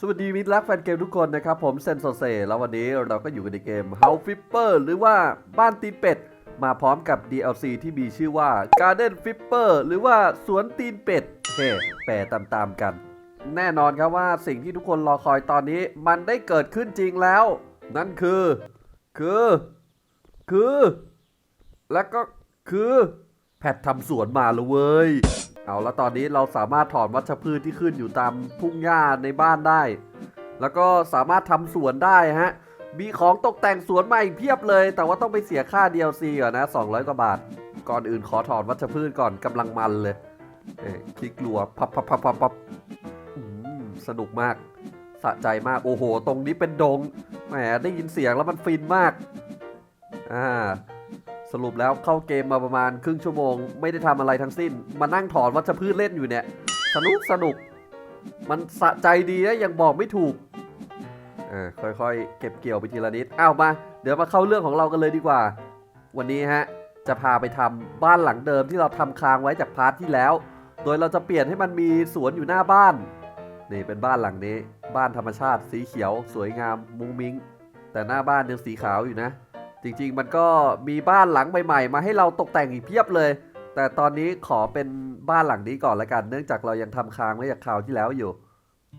สวัสดีมิตรรักแฟนเกมทุกคนนะครับ ผมเซนโซเซแล้ววันนี้เราก็อยู่กันในเกม House Flipper หรือว่าบ้านตีนเป็ด มาพร้อมกับ DLC ที่มีชื่อว่า Garden Flipper หรือว่าสวนตีนเป็ดเฮ้แปลตามๆกัน แน่นอนครับว่าสิ่งที่ทุกคนรอคอยตอนนี้มันได้เกิดขึ้นจริงแล้ว นั่นคือ คือ คือ แล้วก็คือแพททำสวนมาแล้วเว้ย เอาแล้วตอนนี้เราสามารถถอนวัชพืชที่ขึ้นอยู่ตามทุ่งหญ้าในบ้านได้ แล้วก็สามารถทำสวนได้ฮะ มีของตกแต่งสวนมาอีกเพียบเลย แต่ว่าต้องไปเสียค่า DLC ก่อนนะ 200 กว่าบาท ก่อนอื่นขอถอนวัชพืชก่อนกำลังมันเลย เอ้ยคลิกลัวพับพับพับพับพับสนุกมากสะใจมาก โอ้โห ตรงนี้เป็นดง แหม ได้ยินเสียงแล้วมันฟินมาก อ่า สรุปแล้วเข้าเกมมาประมาณครึ่งชั่วโมง ไม่ได้ทำอะไรทั้งสิ้น มานั่งถอนวัชพืชเล่นอยู่เนี่ย สนุกสนุก มันสะใจดีนะยังบอกไม่ถูกอ่าค่อยๆ เก็บเกี่ยวไปทีละนิดอ้าวมา เดี๋ยวมาเข้าเรื่องของเรากันเลยดีกว่า วันนี้ฮะจะพาไปทำบ้านหลังเดิมที่เราทำค้างไว้จากพาร์ทที่แล้ว โดยเราจะเปลี่ยนให้มันมีสวนอยู่หน้าบ้านนี่เป็นบ้านหลังนี้ บ้านธรรมชาติสีเขียว สวยงามมุ้งมิ้ง แต่หน้าบ้านยังสีขาวอยู่นะ จริงๆ มันก็มีบ้านหลังใหม่ๆ มาให้เราตกแต่งอีกเพียบเลย แต่ตอนนี้ขอเป็นบ้านหลังนี้ก่อนละกัน เนื่องจากเรายังทำค้างไว้จากคราวที่แล้วอยู่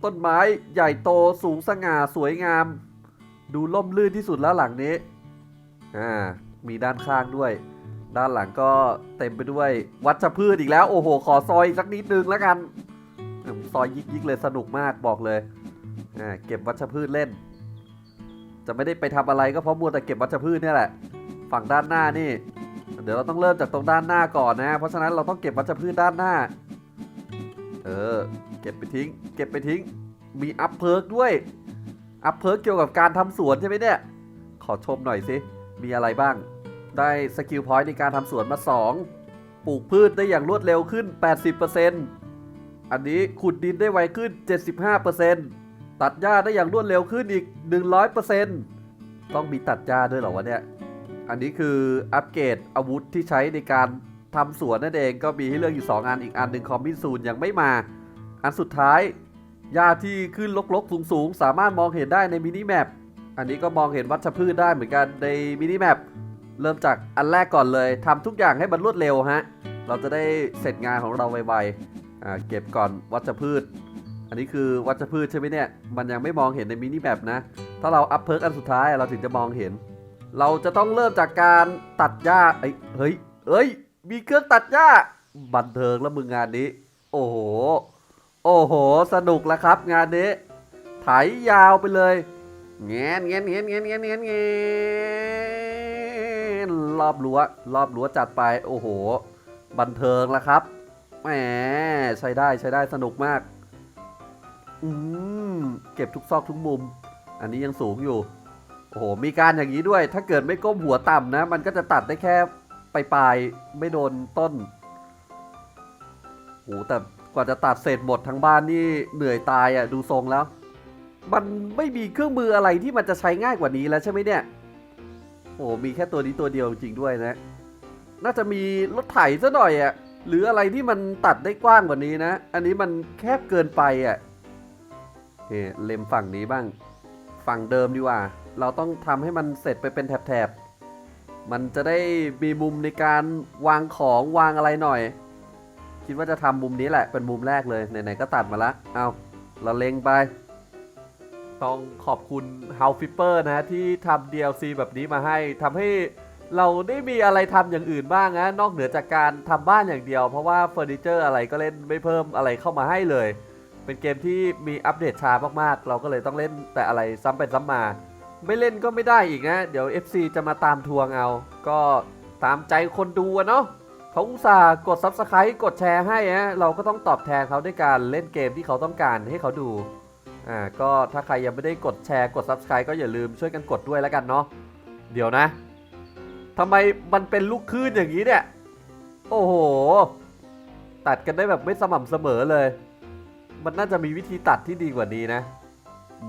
ต้นไม้ใหญ่โตสูงสง่าสวยงาม ดูล่มลื่นที่สุดแล้วหลังนี้ อ่า มีด้านข้างด้วย ด้านหลังก็เต็มไปด้วยวัชพืชอีกแล้ว โอ้โห ขอซอยอีกสักนิดนึงแล้วกันซอยยิกๆเลยสนุกมากบอกเลย อ่า เก็บวัชพืชเล่น จะไม่ได้ไปทำอะไรก็เพราะมัวแต่เก็บวัชพืชเนี่ยแหละ ฝั่งด้านหน้านี่ เดี๋ยวเราต้องเริ่มจากตรงด้านหน้าก่อนนะ เพราะฉะนั้นเราต้องเก็บวัชพืชด้านหน้า เออ เก็บไปทิ้ง เก็บไปทิ้ง มีอัพเพิร์กด้วย อัพเพิร์กเกี่ยวกับการทำสวนใช่ไหมเนี่ย ขอชมหน่อยสิ มีอะไรบ้าง ได้สกิลพอยต์ในการทำสวนมา 2 ปลูกพืชได้อย่างรวดเร็วขึ้น 80%อันนี้ขุดดินได้ไวขึ้น 75% ตัดหญ้าได้อย่างรวดเร็วขึ้นอีก 100%ต้องมีตัดหญ้าด้วยเหรอวะเนี่ย อันนี้คืออัปเกรดอาวุธที่ใช้ในการทำสวนนั่นเองก็มีให้เลือกอยู่ 2 อันอีกอันหนึ่งคอมมิซูนยังไม่มา อันสุดท้ายหญ้าที่ขึ้นลกๆ สูงๆ สามารถมองเห็นได้ในมินิแมปอันนี้ก็มองเห็นวัชพืชได้เหมือนกันในมินิแมปเริ่มจากอันแรกก่อนเลยทำทุกอย่างให้มันรวดเร็วฮะเราจะได้เสร็จงานของเราไวๆเก็บก่อนวัชพืช นนี้คือวัชพืชใช่ไหมเนี่ย มันยังไม่มองเห็นในมินิแมปนะ ถ้าเราอัพเพิร์กอันสุดท้ายเราถึงจะมองเห็น เราจะต้องเริ่มจากการตัดหญ้าเอ้ยเฮ้ยเอ้ย มีเครื่องตัดหญ้า บันเทิงแล้วมึงงานนี้ โอ้โห โอ้โห สนุกแล้วครับ งานนี้ ไถยาวไปเลยเงี้ยเงี้ยเงี้ยเงี้ยเงี้ยเงี้ยเงี้ยรอบรั้วรอบรั้วจัดไป โอ้โห บันเทิงแล้วครับ แหม ใช้ได้ใช้ได้สนุกมาก อืมเก็บทุกซอกทุกมุม อันนี้ยังสูงอยู่ โอ้โห มีการอย่างนี้ด้วย ถ้าเกิดไม่ก้มหัวต่ำนะ มันก็จะตัดได้แค่ปลายๆไม่โดนต้นโอ้โหแต่กว่าจะตัดเสร็จหมดทั้งบ้านนี่เหนื่อยตายอะดูทรงแล้ว มันไม่มีเครื่องมืออะไรที่มันจะใช้ง่ายกว่านี้แล้วใช่ไหมเนี่ยโอ้โหมีแค่ตัวนี้ตัวเดียวจริงด้วยนะ น่าจะมีรถไถซะหน่อยอะหรืออะไรที่มันตัดได้กว้างกว่านี้นะ อันนี้มันแคบเกินไปอะ เฮ้เล็มฝั่งนี้บ้าง ฝั่งเดิมดีกว่า เราต้องทำให้มันเสร็จไปเป็นแถบๆ มันจะได้มีมุมในการวางของวางอะไรหน่อย คิดว่าจะทำมุมนี้แหละเป็นมุมแรกเลย ไหนๆ ก็ตัดมาละ เอาเราเล็งไป ต้องขอบคุณ House Flipper นะที่ทำ DLC แบบนี้มาให้ทำให้เราได้มีอะไรทำอย่างอื่นบ้างนะนอกเหนือจากการทำบ้านอย่างเดียว เพราะว่าเฟอร์นิเจอร์อะไรก็เล่นไม่เพิ่มอะไรเข้ามาให้เลย เป็นเกมที่มีอัปเดตช้ามากๆ เราก็เลยต้องเล่นแต่อะไรซ้ำไปซ้ำมา ไม่เล่นก็ไม่ได้อีกนะ เดี๋ยว FC จะมาตามทวงเอา ก็ตามใจคนดูอะเนาะเขาอุตส่าห์กด Subscribe กดแชร์ให้นะเราก็ต้องตอบแทนเขาด้วยการเล่นเกมที่เขาต้องการให้เขาดูอ่าก็ถ้าใครยังไม่ได้กดแชร์กด Subscribe ก็อย่าลืมช่วยกันกดด้วยแล้วกันเนาะเดี๋ยวนะทำไมมันเป็นลูกคลื่นอย่างนี้เนี่ย โอ้โห ตัดกันได้แบบไม่สม่ำเสมอเลย มันน่าจะมีวิธีตัดที่ดีกว่านี้นะ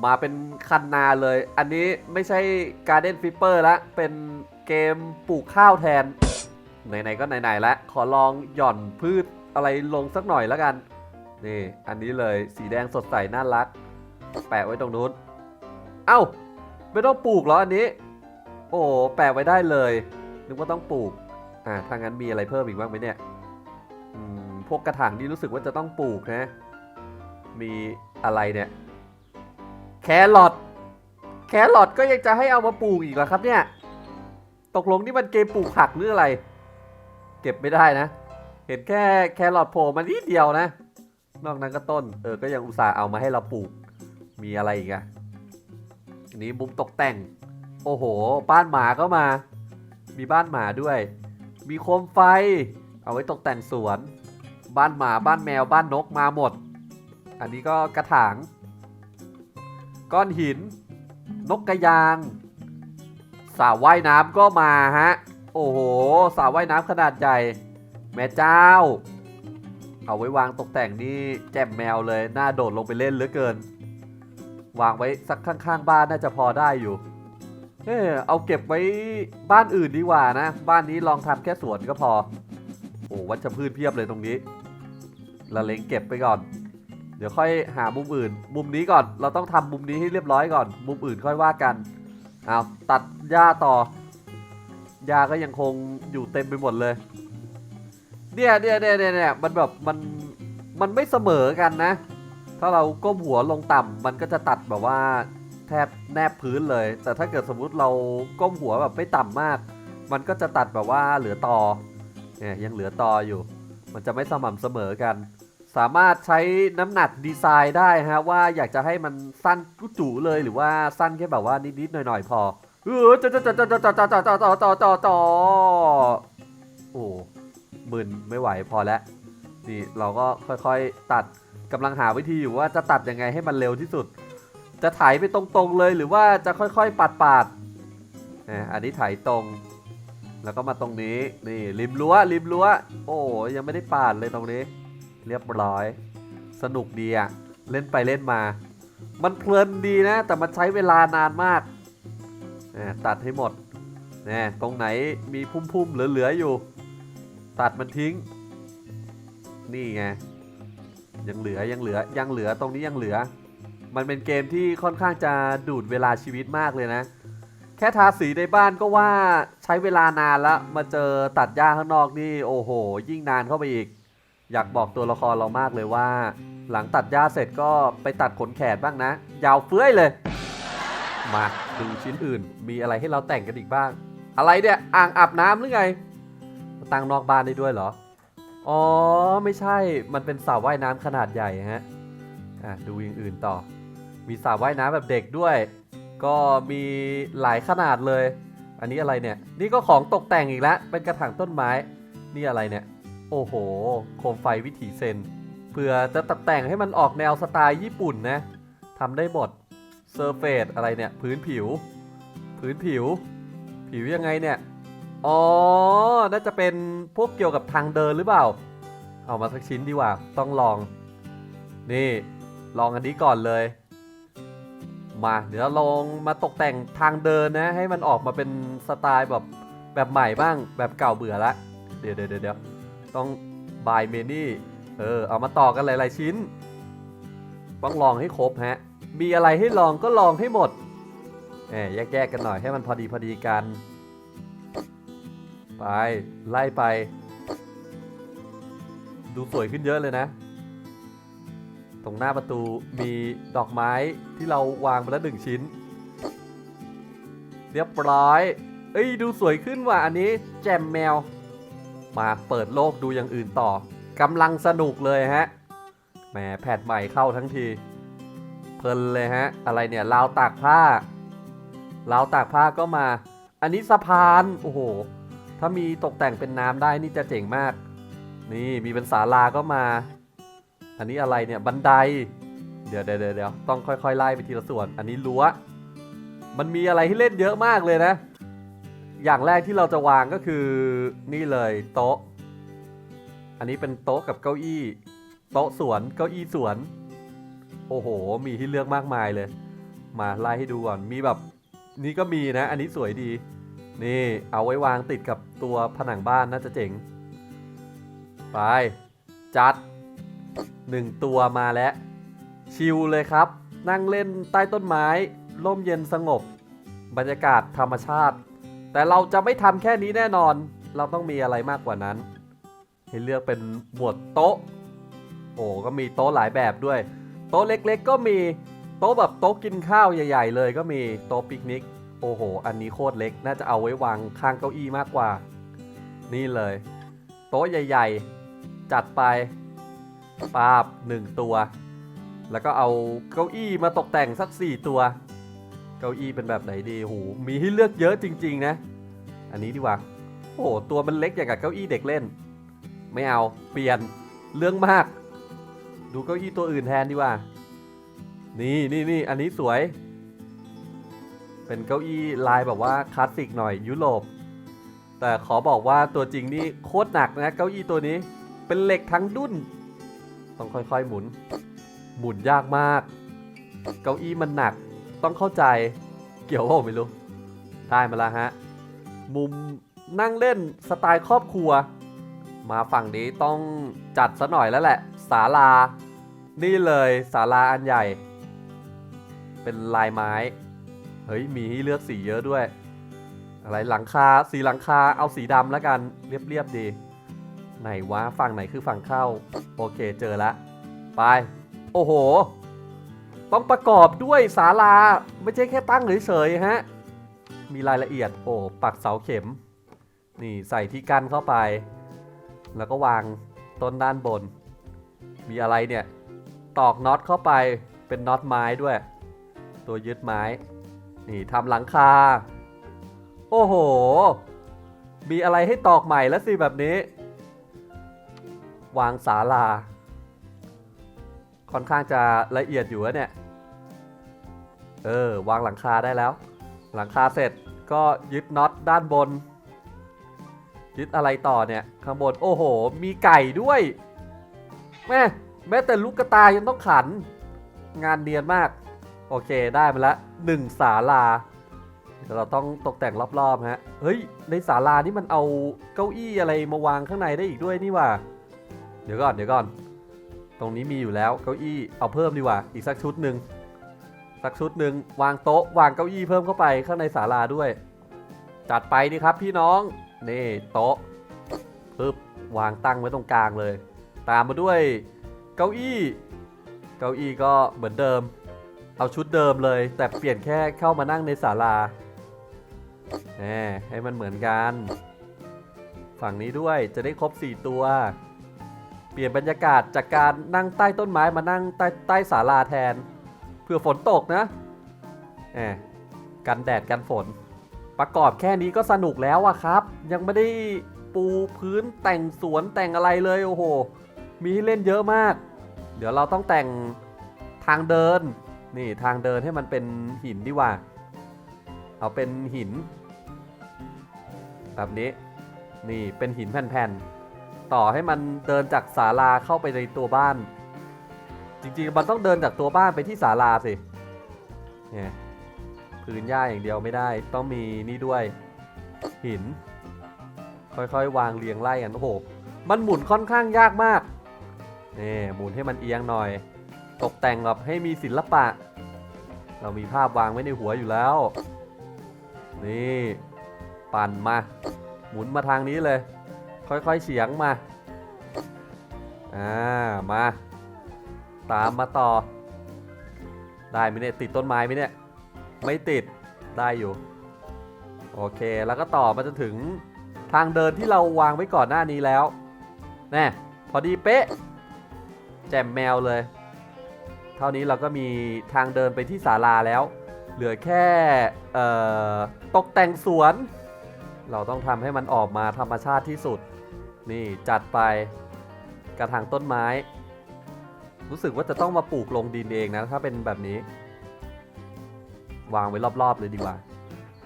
มาเป็นคันนาเลย อันนี้ไม่ใช่ Garden Flipper ละ เป็นเกมปลูกข้าวแทน ไหนๆก็ไหนๆแล้วขอลองหย่อนพืชอะไรลงสักหน่อยแล้วกัน นี่ อันนี้เลยสีแดงสดใสน่ารัก แปะไว้ตรงนู้น เอ้า ไม่ต้องปลูกเหรออันนี้ โอ้แปะไว้ได้เลย นึกว่าต้องปลูก อ่าถ้างั้นมีอะไรเพิ่มอีกบ้างไหมเนี่ยอืมพวกกระถางนี่รู้สึกว่าจะต้องปลูกนะ มีอะไรเนี่ย แครอทแครอทก็ยังจะให้เอามาปลูกอีกเหรอครับเนี่ย ตกลงนี่มันเกมปลูกผักหรืออะไร เก็บไม่ได้นะ เห็นแค่แครอทโผล่มานิดเดียวนะ นอกนั้นก็ต้น เออ ก็ยังอุตส่าห์เอามาให้เราปลูก มีอะไรอีกอะอันนี้มุมตกแต่ง โอ้โห บ้านหมาก็มา มีบ้านหมาด้วย มีโคมไฟ เอาไว้ตกแต่งสวน บ้านหมา บ้านแมว บ้านนกมาหมด อันนี้ก็กระถาง ก้อนหิน นกกระยางสระว่ายน้ำก็มาฮะ โอ้โหสระว่ายน้ำขนาดใหญ่ แม่เจ้า เอาไว้วางตกแต่งนี่แจ่มแมวเลยน่าโดดลงไปเล่นเหลือเกิน วางไว้สักข้างๆ บ้านน่าจะพอได้อยู่ เออเอาเก็บไว้บ้านอื่นดีกว่านะ บ้านนี้ลองทำแค่สวนก็พอ โอ้วัชพืชเพียบเลยตรงนี้ละเลงเก็บไปก่อน เดี๋ยวค่อยหามุมอื่น มุมนี้ก่อน เราต้องทำมุมนี้ให้เรียบร้อยก่อน มุมอื่นค่อยว่ากันเอาตัดหญ้าต่อหญ้าก็ยังคงอยู่เต็มไปหมดเลย เนี่ยเนี่ยเนี่ยเนี่ยเนี่ยมันแบบมันมันไม่เสมอกันนะ ถ้าเราก้มหัวลงต่ำมันก็จะตัดแบบว่าแทบแนบพื้นเลย แต่ถ้าเกิดสมมุติเราก้มหัวแบบไม่ต่ำมาก มันก็จะตัดแบบว่าเหลือตอเนี่ยยังเหลือตออยู่ มันจะไม่สม่ำเสมอกัน สามารถใช้น้ำหนักดีไซน์ได้ฮะว่าอยากจะให้มันสั้นกุจูเลยหรือว่าสั้นแค่แบบว่านิดๆหน่อยๆพอเออจอจอจอจอจอจอจอจอจอจอจอจอจอโอ้มึนไม่ไหวพอแล้วนี่เราก็ค่อยๆตัดกำลังหาวิธีอยู่ว่าจะตัดยังไงให้มันเร็วที่สุด จะไถไปตรงๆเลยหรือว่าจะค่อยๆปาดๆอะอันนี้ไถตรง แล้วก็มาตรงนี้นี่ริมรั้วริมรั้ว โอ้ยังไม่ได้ปาดเลยตรงนี้ เรียบร้อย สนุกดีอะเล่นไปเล่นมา มันเพลินดีนะ แต่มันใช้เวลานานมาก ตัดให้หมดนะตรงไหนมีพุ่มๆเหลือๆอยู่ ตัดมันทิ้ง นี่ไง ยังเหลือยังเหลือยังเหลือตรงนี้ยังเหลือ มันเป็นเกมที่ค่อนข้างจะดูดเวลาชีวิตมากเลยนะ แค่ทาสีในบ้านก็ว่าใช้เวลานานแล้ว มาเจอตัดหญ้าข้างนอกนี่ โอ้โห ยิ่งนานเข้าไปอีก อยากบอกตัวละครเรามากเลยว่า หลังตัดหญ้าเสร็จก็ไปตัดขนแขนบ้างนะ ยาวเฟื้อยเลย มาดูชิ้นอื่น มีอะไรให้เราแต่งกันอีกบ้าง อะไรเนี่ยอ่างอาบน้ำหรือไงตั้งนอกบ้านได้ด้วยเหรอ อ๋อไม่ใช่มันเป็นสระว่ายน้ำขนาดใหญ่ฮะอะดูอย่างอื่นต่อ มีสระว่ายน้ำแบบเด็กด้วย ก็มีหลายขนาดเลย อันนี้อะไรเนี่ย นี่ก็ของตกแต่งอีกแล้วเป็นกระถางต้นไม้ นี่อะไรเนี่ย โอ้โห โคมไฟวิถีเซน เพื่อจะตกแต่งให้มันออกแนวสไตล์ญี่ปุ่นนะทำได้หมดเซอร์เฟสอะไรเนี่ย พื้นผิว พื้นผิว ผิวยังไงเนี่ย อ๋อ น่าจะเป็นพวกเกี่ยวกับทางเดินหรือเปล่า เอามาสักชิ้นดีกว่า ต้องลอง นี่ ลองอันนี้ก่อนเลย มา เดี๋ยวเราลองมาตกแต่งทางเดินนะ ให้มันออกมาเป็นสไตล์แบบแบบใหม่บ้าง แบบเก่าเบื่อละ เดี๋ยวเดี๋ยวเดี๋ยว ต้องบายเมนี่เออ เอามาต่อกันหลาย ๆ ชิ้น ต้องลองให้ครบฮะ มีอะไรให้ลองก็ลองให้หมดแหมแยกๆกันหน่อยให้มันพอดีพอดีกัน ไป ไล่ไป ดูสวยขึ้นเยอะเลยนะ ตรงหน้าประตูมีดอกไม้ที่เราวางไปแล้วหนึ่งชิ้น เรียบร้อย เอ้ย ดูสวยขึ้นว่ะอันนี้ แจมแมว มาเปิดโลกดูอย่างอื่นต่อกำลังสนุกเลยฮะแหมแพทใหม่เข้าทั้งที เพลินเลยฮะ อะไรเนี่ยราวตากผ้าราวตากผ้าก็มา อันนี้สะพานโอ้โห ถ้ามีตกแต่งเป็นน้ำได้นี่จะเจ๋งมาก นี่มีเป็นศาลาก็มา อันนี้อะไรเนี่ยบันได เดี๋ยวเดี๋ยวเดี๋ยวต้องค่อยๆไล่ไปทีละส่วน อันนี้รั้วมันมีอะไรให้เล่นเยอะมากเลยนะ อย่างแรกที่เราจะวางก็คือนี่เลยโต๊ะ อันนี้เป็นโต๊ะกับเก้าอี้ โต๊ะสวนเก้าอี้สวน โอ้โห มีที่เลือกมากมายเลย มาไล่ให้ดูก่อนมีแบบนี่ก็มีนะ อันนี้สวยดี นี่เอาไว้วางติดกับตัวผนังบ้านน่าจะเจ๋ง ไป จัดหนึ่งตัวมาแล้ว ชิลเลยครับ นั่งเล่นใต้ต้นไม้ ร่มเย็นสงบ บรรยากาศธรรมชาติ แต่เราจะไม่ทำแค่นี้แน่นอน เราต้องมีอะไรมากกว่านั้น ให้เลือกเป็นหมวดโต๊ะ โอ้ก็มีโต๊ะหลายแบบด้วย โต๊ะเล็กๆ ก็มีโต๊ะแบบโต๊ะกินข้าวใหญ่ ๆ เลยก็มีโต๊ะปิกนิก โอ้โห อันนี้โคตรเล็ก น่าจะเอาไว้วางข้างเก้าอี้มากกว่า นี่เลย โต๊ะใหญ่ ๆ จัดไปปาบหนึ่งตัว แล้วก็เอาเก้าอี้มาตกแต่งสัก4ตัว เก้าอี้เป็นแบบไหนดีโหมีให้เลือกเยอะจริง ๆ นะ อันนี้ดีกว่า โอ้โหตัวมันเล็กอย่างกับเก้าอี้เด็กเล่น ไม่เอา เปลี่ยน เรื่องมาก ดูเก้าอี้ตัวอื่นแทนดีกว่า นี่นี่นี่อันนี้สวย เป็นเก้าอี้ลายแบบว่าคลาสสิกหน่อยยุโรป แต่ขอบอกว่าตัวจริงนี่โคตรหนักนะเก้าอี้ตัวนี้ เป็นเหล็กทั้งดุ้นต้องค่อยๆหมุน หมุนยากมาก เก้าอี้มันหนัก ต้องเข้าใจเกี่ยวว่าไม่รู้ ได้มาแล้วฮะ มุมนั่งเล่นสไตล์ครอบครัว มาฝั่งนี้ต้องจัดซะหน่อยแล้วแหละศาลา นี่เลยศาลาอันใหญ่ เป็นลายไม้ เฮ้ย มีให้เลือกสีเยอะด้วย อะไรหลังคาสีหลังคาเอาสีดำแล้วกัน เรียบๆดี ไหนวะฝั่งไหนคือฝั่งเข้า โอเคเจอละ ไป โอ้โห ต้องประกอบด้วยศาลาไม่ใช่แค่ตั้งเฉยๆฮะ มีรายละเอียดโอ้ปักเสาเข็ม นี่ใส่ที่กั้นเข้าไป แล้วก็วางต้นด้านบน มีอะไรเนี่ย ตอกน็อตเข้าไปเป็นน็อตไม้ด้วย ตัวยึดไม้ นี่ทำหลังคา โอ้โห มีอะไรให้ตอกใหม่แล้วสิแบบนี้ วางศาลา ค่อนข้างจะละเอียดอยู่นะเนี่ย เออ วางหลังคาได้แล้ว หลังคาเสร็จก็ยึดน็อตด้านบน ยึดอะไรต่อเนี่ย ข้างบน โอ้โห มีไก่ด้วย แม่แม้แต่ลูกกระตายยังต้องขัน งานเนียนมาก โอเคได้มาแล้วหนึ่งศาลาเราต้องตกแต่งรอบๆฮะ เฮ้ย ในศาลานี่มันเอาเก้าอี้อะไรมาวางข้างในได้อีกด้วยนี่ว่า เดี๋ยวก่อน เดี๋ยวก่อน ตรงนี้มีอยู่แล้วเก้าอี้เอาเพิ่มดีกว่า อีกสักชุดหนึ่งสักชุดหนึ่งวางโต๊ะวางเก้าอี้เพิ่มเข้าไปข้างในศาลาด้วย จัดไปดีครับพี่น้องนี่โต๊ะปึ๊บวางตั้งไว้ตรงกลางเลย ตามมาด้วยเก้าอี้ เก้าอี้ก็เหมือนเดิม เอาชุดเดิมเลย แต่เปลี่ยนแค่เข้ามานั่งในศาลาแหมให้มันเหมือนกัน ฝั่งนี้ด้วยจะได้ครบ 4 ตัว เปลี่ยนบรรยากาศจากการนั่งใต้ต้นไม้มานั่งใต้ใต้ศาลาแทนเพื่อฝนตกนะแหมกันแดดกันฝน ประกอบแค่นี้ก็สนุกแล้วอะครับ ยังไม่ได้ปูพื้นแต่งสวนแต่งอะไรเลยโอ้โห มีให้เล่นเยอะมาก เดี๋ยวเราต้องแต่งทางเดิน นี่ทางเดินให้มันเป็นหินดีกว่า เอาเป็นหิน แบบนี้ นี่เป็นหินแผ่นๆ ต่อให้มันเดินจากศาลาเข้าไปในตัวบ้าน จริงๆ มันต้องเดินจากตัวบ้านไปที่ศาลาสิเนี่ยพื้นหญ้าอย่างเดียวไม่ได้ต้องมีนี่ด้วย หิน ค่อยๆ วางเรียงไล่กันโอ้โหมันหมุนค่อนข้างยากมากนี่หมุนให้มันเอียงหน่อย ตกแต่งแบบให้มีศิลปะ เรามีภาพวางไว้ในหัวอยู่แล้ว นี่ ปั่นมา หมุนมาทางนี้เลย ค่อยๆเฉียงมา อ่า มา ตามมาต่อ ได้ไหมเนี่ย ติดต้นไม้ไหมเนี่ย ไม่ติด ได้อยู่ โอเค แล้วก็ต่อมาจนถึงทางเดินที่เราวางไว้ก่อนหน้านี้แล้ว แน่ พอดีเป๊ะ แจมแมวเลย เท่านี้เราก็มีทางเดินไปที่ศาลาแล้ว เหลือแค่เอ่อตกแต่งสวน เราต้องทำให้มันออกมาธรรมชาติที่สุด นี่จัดไปกระถางต้นไม้ รู้สึกว่าจะต้องมาปลูกลงดินเองนะ ถ้าเป็นแบบนี้ วางไว้รอบๆเลยดีกว่า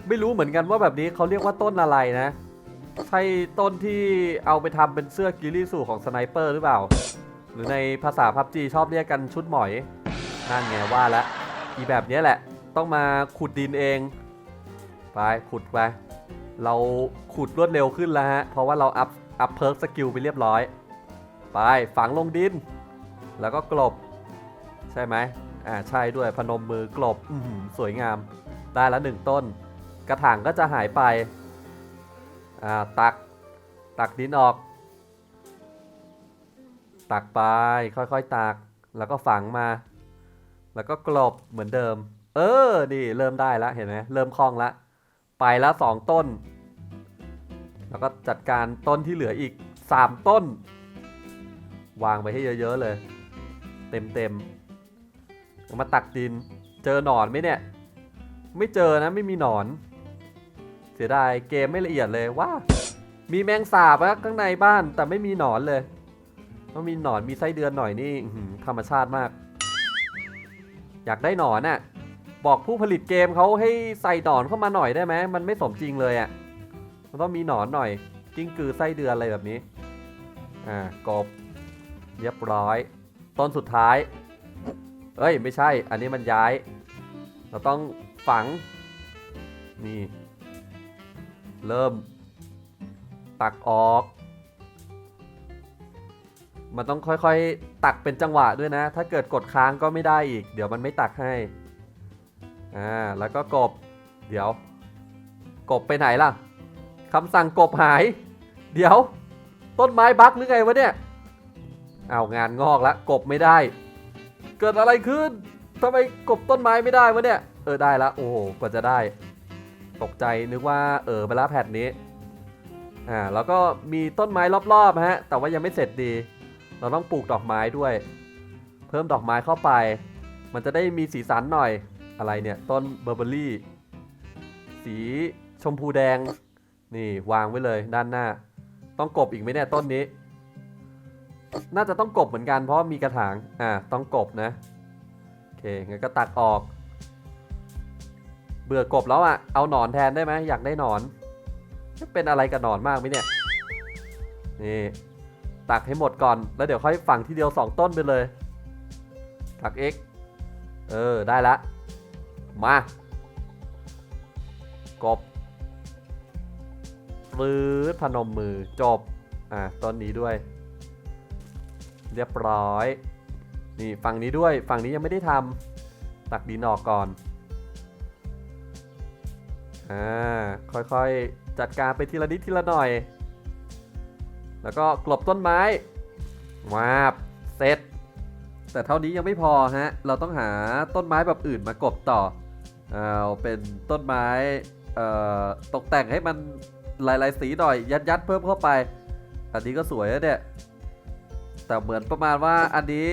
ไม่รู้เหมือนกันว่าแบบนี้เขาเรียกว่าต้นอะไรนะ ใช่ต้นที่เอาไปทำเป็นเสื้อกิริสูของสไนเปอร์หรือเปล่า หรือในภาษาพับจีชอบเรียกกันชุดหมอยนั่นไงว่าแล้วอีแบบนี้แหละ ต้องมาขุดดินเอง ไปขุดไปเราขุดรวดเร็วขึ้นแล้วฮะ เพราะว่าเราอัพ อัพเพิร์กสกิลไปเรียบร้อย ไปฝังลงดิน แล้วก็กลบ ใช่ไหมอ่าใช่ด้วยพนมมือกลบอืสวยงาม ได้ล้วหนึ่งต้น กระถางก็จะหายไปอ่าตัก ตักดินออก ตักไปค่อยๆตัก แล้วก็ฝังมา แล้วก็กลบเหมือนเดิม เออ นี่เริ่มได้แล้วเห็นไหมเริ่มคล่องล้วไปล้วสองต้น แล้วก็จัดการต้นที่เหลืออีกสามต้น วางไปให้เยอะๆเลย เต็มๆมาตักดิน เจอหนอนไหมเนี่ย ไม่เจอนะไม่มีหนอน เสียดายเกมไม่ละเอียดเลยว้ามีแมงสาบอะข้างในบ้านแต่ไม่มีหนอนเลยต้องมีหนอนมีไส้เดือนหน่อยนี่ธรรมชาติมาก อยากได้หนอนน่ะ บอกผู้ผลิตเกมเขาให้ใส่หนอนเข้ามาหน่อยได้ไหมมันไม่สมจริงเลยอะ่ะ มันต้องมีหนอนหน่อย กิ้งกือไส้เดือนอะไรแบบนี้ อ่ากบเรียบร้อย ต้นสุดท้าย เอ้ย ไม่ใช่ อันนี้มันย้าย เราต้องฝัง นี่ เริ่ม ตักออก มันต้องค่อยๆ ตักเป็นจังหวะด้วยนะ ถ้าเกิดกดค้างก็ไม่ได้อีก เดี๋ยวมันไม่ตักให้ อ่า แล้วก็กบ เดี๋ยว กบไปไหนล่ะ คำสั่งกบหาย เดี๋ยว ต้นไม้บักหรือไงวะเนี่ย เอางานงอกแล้วกบไม่ได้ เกิดอะไรขึ้นทำไมกบต้นไม้ไม่ได้วะเนี่ย เออได้ล้วโอ้โหกว่าจะได้ ตกใจนึกว่าเออไปแล้วแผ่นนี้ อ่าแล้วก็มีต้นไม้รอบๆฮะ แต่ว่ายังไม่เสร็จดี เราต้องปลูกดอกไม้ด้วย เพิ่มดอกไม้เข้าไป มันจะได้มีสีสันหน่อย อะไรเนี่ย ต้นเบอร์เบอรี่ สีชมพูแดง นี่วางไว้เลยด้านหน้า ต้องกบอีกไหมเนี่ยต้นนี้ น่าจะต้องกบเหมือนกันเพราะมีกระถางอ่าต้องกบนะโอเคงั้นก็ตัดออก เบื่อกบแล้วอะเอาหนอนแทนได้ไหมอยากได้หนอนเป็นอะไรกับหนอนมากไหมเนี่ยนี่ตักให้หมดก่อนแล้วเดี๋ยวค่อยฝังทีเดียว 2 ต้นไปเลย ตัก x เออได้ละ มากบ ปื๊ดพนมมือจบ อะต้นนี้ด้วย เรียบร้อย นี่ฝั่งนี้ด้วย ฝั่งนี้ยังไม่ได้ทำตักดินออกก่อน อ่า ค่อยๆ จัดการไปทีละนิดทีละหน่อย แล้วก็กลบต้นไม้วาบเสร็จ แต่เท่านี้ยังไม่พอฮะ เราต้องหาต้นไม้แบบอื่นมากบต่อ เอาเป็นต้นไม้ตกแต่งให้มัน หลายๆสีหน่อย ยัดยัดๆเพิ่มเข้าไป อันนี้ก็สวยนะเนี่ย แต่เหมือนประมาณว่าอันนี้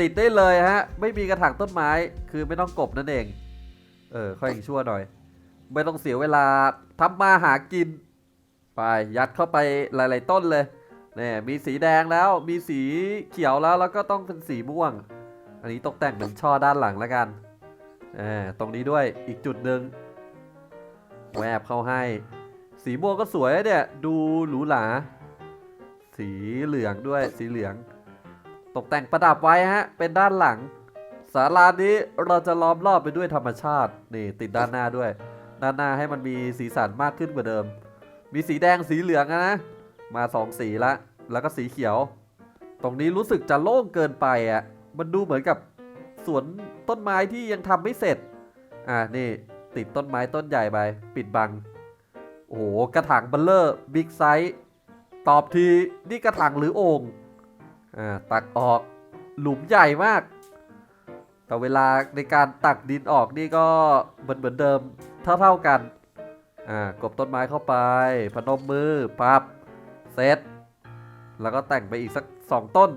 ติดได้เลยฮะ ไม่มีกระถางต้นไม้ คือไม่ต้องกบนั่นเอง เออ ค่อยยังชั่วหน่อย ไม่ต้องเสียเวลาทำมาหากิน ไป ยัดเข้าไปหลาย ๆ ต้นเลยเนี่ยมีสีแดงแล้ว มีสีเขียวแล้ว แล้วก็ต้องเป็นสีม่วง อันนี้ตกแต่งเป็นช่อด้านหลังแล้วกันเออตรงนี้ด้วย อีกจุดหนึ่ง แวบเข้าให้ สีม่วงก็สวยเนี่ยดูหรูหรา สีเหลืองด้วยสีเหลือง ตกแต่งประดับไว้ฮะ เป็นด้านหลังศาลานี้เราจะล้อมรอบไปด้วยธรรมชาตินี่ติดด้านหน้าด้วย ด้านหน้าให้มันมีสีสันมากขึ้นกว่าเดิม มีสีแดงสีเหลืองนะมาสองสีละแล้วก็สีเขียว ตรงนี้รู้สึกจะโล่งเกินไปอะ่ะมันดูเหมือนกับสวนต้นไม้ที่ยังทำไม่เสร็จ อ่านี่ ติดต้นไม้ต้นใหญ่ไป ปิดบัง โอ้โห กระถางเบลเลอร์บิ๊กไซส์ตอบที นี่กระถางหรือโอ่งอ่าตักออกหลุมใหญ่มาก แต่เวลาในการตักดินออกนี่ก็เหมือนเหมือนเดิมเท่าๆกันอ่ากบต้นไม้เข้าไป พนมมือปับเซตแล้วก็แต่งไปอีกสักสองต้น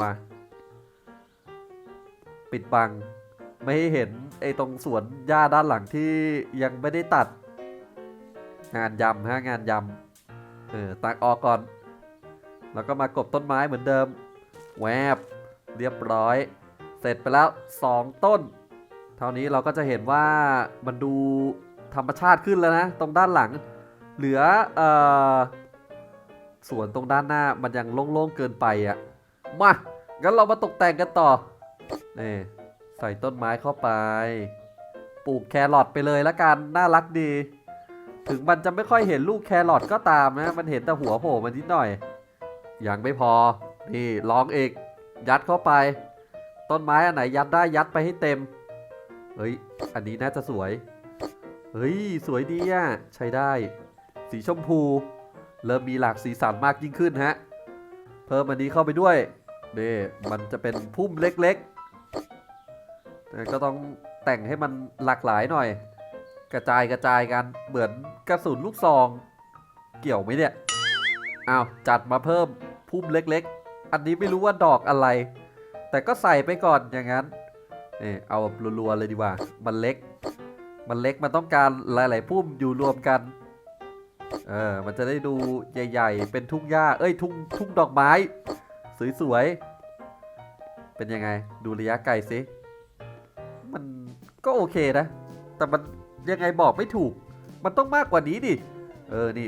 มา ปิดบัง ไม่ให้เห็นไอ้ตรงสวนหญ้าด้านหลังที่ยังไม่ได้ตัด งานยำฮะงานยำเออตักออกก่อน แล้วก็มากบต้นไม้เหมือนเดิม แวบเรียบร้อย เสร็จไปแล้ว 2 ต้น เท่านี้เราก็จะเห็นว่ามันดูธรรมชาติขึ้นแล้วนะ ตรงด้านหลัง เหลือเอ่อสวนตรงด้านหน้ามันยังโล่งๆเกินไปอะ่ะมางั้นเรามาตกแต่งกันต่อนี่ ใส่ต้นไม้เข้าไป ปลูกแครอทไปเลยละกัน น่ารักดี ถึงมันจะไม่ค่อยเห็นลูกแครอทก็ตามนะ มันเห็นแต่หัวโผล่มานิดหน่อย ยังไม่พอ นี่ลองเอกยัดเข้าไป ต้นไม้อันไหนยัดได้ยัดไปให้เต็ม เฮ้ย อันนี้น่าจะสวย เฮ้ย สวยดีอะ ใช้ได้ สีชมพู เริ่มมีหลากสีสันมากยิ่งขึ้นฮะ เพิ่มอันนี้เข้าไปด้วยนี่มันจะเป็นพุ่มเล็กๆ ก็ต้องแต่งให้มันหลากหลายหน่อย กระจายกระจายกันเหมือนกระสุนลูกซอง เกี่ยวไหมเนี่ยอ้าวจัดมาเพิ่มพุ่มเล็กๆ อันนี้ไม่รู้ว่าดอกอะไร แต่ก็ใส่ไปก่อนอย่างนั้นนี่เอาแบบรัวๆเลยดีกว่า มันเล็ก มันเล็กมันต้องการหลายๆพุ่มอยู่รวมกันเออมันจะได้ดูใหญ่ ๆ เป็นทุ่งหญ้า เอ้ยทุ่งทุ่งดอกไม้ สวยๆ เป็นยังไง ดูระยะไกลสิ ก็โอเคนะ แต่มันยังไงบอกไม่ถูก มันต้องมากกว่านี้ดิ เออ นี่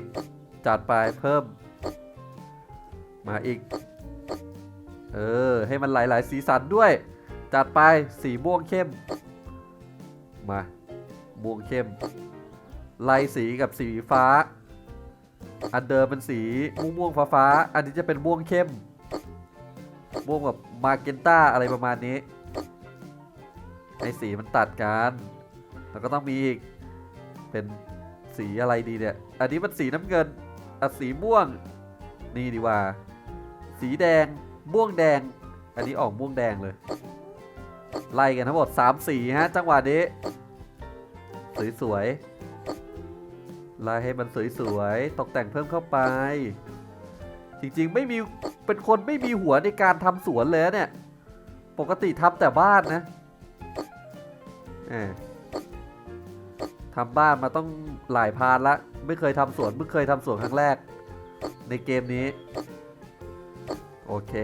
จัดไปเพิ่ม มาอีก เออ ให้มันหลายๆ สีสันด้วย จัดไปสีม่วงเข้ม มา ม่วงเข้มไล่สีกับสีฟ้า อันเดิมเป็นสีม่วงม่วงฟ้าฟ้าๆ อันนี้จะเป็นม่วงเข้ม ม่วงแบบมาเกนต้าอะไรประมาณนี้ ให้สีมันตัดกันแล้วก็ต้องมีอีก เป็นสีอะไรดีเนี่ย อันนี้มันสีน้ำเงินอะสีม่วง นี่ดีกว่า สีแดง ม่วงแดง อันนี้ออกม่วงแดงเลย ไล่กันทั้งหมด3สีฮะ จังหวะนี้ สวยๆ ไล่ให้มันสวยๆ ตกแต่งเพิ่มเข้าไป จริงๆ ไม่มี เป็นคนไม่มีหัวในการทำสวนเลยเนี่ย ปกติทำแต่บ้านนะ ทำบ้านมาต้องหลายพานละ ไม่เคยทำสวนเพิ่งเคยทำสวนครั้งแรก ในเกมนี้ โอเค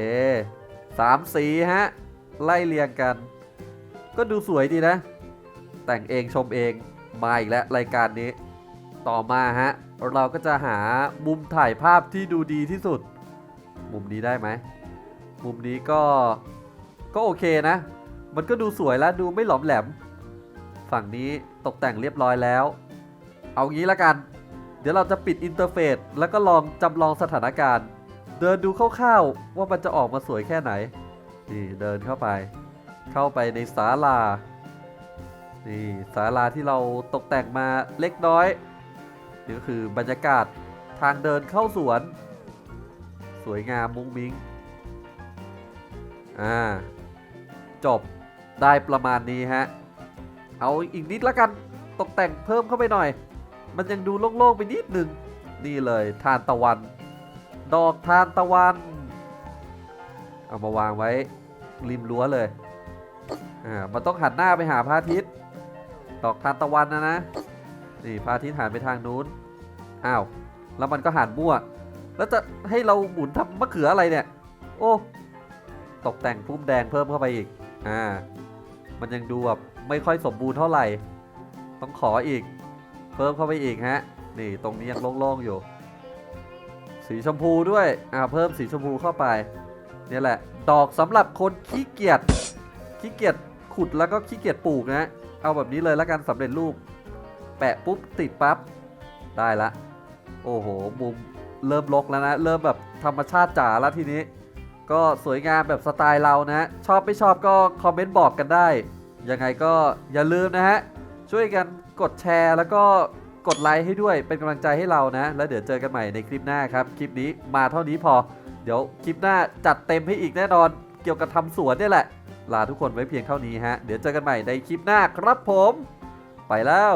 สามสีฮะ ไล่เรียงกัน ก็ดูสวยดีนะ แต่งเองชมเอง มาอีกแล้วรายการนี้ ต่อมาฮะ เราก็จะหามุมถ่ายภาพที่ดูดีที่สุด มุมนี้ได้ไหม มุมนี้ก็ ก็โอเคนะ มันก็ดูสวยแล้วดูไม่หลอมแหลม ฝั่งนี้ตกแต่งเรียบร้อยแล้ว เอางี้ละกัน เดี๋ยวเราจะปิดอินเทอร์เฟซแล้วก็ลองจำลองสถานการณ์ เดินดูคร่าวๆว่ามันจะออกมาสวยแค่ไหน นี่เดินเข้าไป เข้าไปในศาลา นี่ศาลาที่เราตกแต่งมาเล็กน้อยนี่ก็คือบรรยากาศทางเดินเข้าสวน สวยงามมุ้งมิ้ง อ่า จบได้ประมาณนี้ฮะ เอาอีกนิดละกันตกแต่งเพิ่มเข้าไปหน่อย มันยังดูโล่งๆไปนิดนึง นี่เลยทานตะวัน ดอกทานตะวัน เอามาวางไว้ริมรั้วเลยอ่ามันต้องหันหน้าไปหาพระอาทิตย์ ดอกทานตะวันนะนะนี่พระอาทิตย์หันไปทางนู้นอ้าวแล้วมันก็หันมั่ว แล้วจะให้เราหมุนทำมะเขืออะไรเนี่ย โอ้ ตกแต่งพุ่มแดงเพิ่มเข้าไปอีก อ่า มันยังดูแบบ ไม่ค่อยสมบูรณ์เท่าไหร่ ต้องขออีก เพิ่มเข้าไปอีกฮะ นี่ตรงนี้ยังโล่งๆอยู่ สีชมพูด้วยอ่าเพิ่มสีชมพูเข้าไปเนี่ยแหละ ดอกสำหรับคนขี้เกียจขี้เกียจขุดแล้วก็ขี้เกียจปลูกนะ เอาแบบนี้เลยแล้วกันสำเร็จรูป แปะปุ๊บติดปั๊บได้ละ โอ้โหมุมเริ่มลกแล้วนะ เริ่มแบบธรรมชาติจ๋าแล้วทีนี้ ก็สวยงามแบบสไตล์เรานะ ชอบไม่ชอบก็คอมเมนต์บอกกันได้ ยังไงก็อย่าลืมนะฮะ ช่วยกันกดแชร์แล้วก็กดไลค์ให้ด้วยเป็นกำลังใจให้เรานะ แล้วเดี๋ยวเจอกันใหม่ในคลิปหน้าครับ คลิปนี้มาเท่านี้พอ เดี๋ยวคลิปหน้าจัดเต็มให้อีกแน่นอน เกี่ยวกับทำสวนนี่แหละ ลาทุกคนไว้เพียงเท่านี้ฮะ เดี๋ยวเจอกันใหม่ในคลิปหน้าครับผม ไปแล้ว